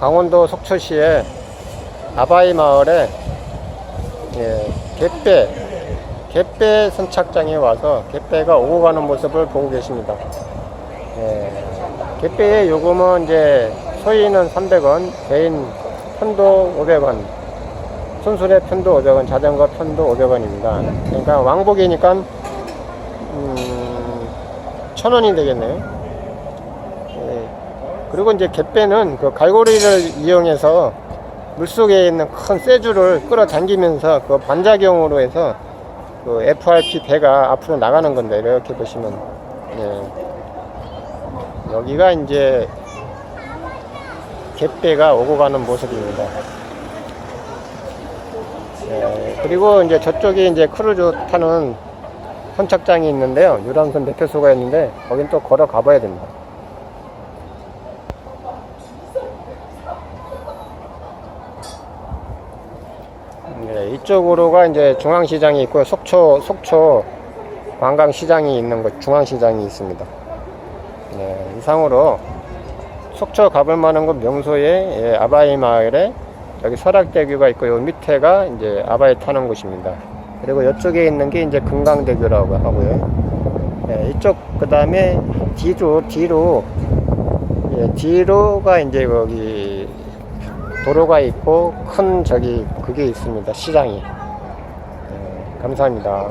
강원도 속초시의 아바이 마을에 예, 갯배 갯배 선착장에 와서 갯배가 오고 가는 모습을 보고 계십니다. 예, 갯배의 요금은 이제 소인은 300원, 개인 편도 500원, 순수대 편도 500원, 자전거 편도 500원입니다. 그러니까 왕복이니까 음, 1000원이 되겠네요. 예, 그리고 이제 갯배는 그 갈고리를 이용해서 물속에 있는 큰 쇠줄을 끌어당기면서 그 반작용으로 해서 그 FRP 배가 앞으로 나가는 건데 이렇게 보시면 예. 여기가 이제 갯배가 오고 가는 모습입니다. 예, 그리고 이제 저쪽에 이제 크루즈 타는 선착장이 있는데요. 유람선 대표소가 있는데 거긴 또 걸어 가봐야 됩니다. 네, 이쪽으로가 이제 중앙시장이 있고 속초 속초 관광시장이 있는 곳 중앙시장이 있습니다. 네, 이상으로 속초 가볼 만한 곳 명소에 예, 아바이 마을에 여기 설악대교가 있고 요 밑에가 이제 아바이 타는 곳입니다. 그리고 이쪽에 있는 게 이제 금강대교라고 하고요. 예, 이쪽 그 다음에 뒤로 뒤로 예, 뒤로가 이제 거기 도로가 있고 큰 저기 그게 있습니다. 시장이. 예, 감사합니다.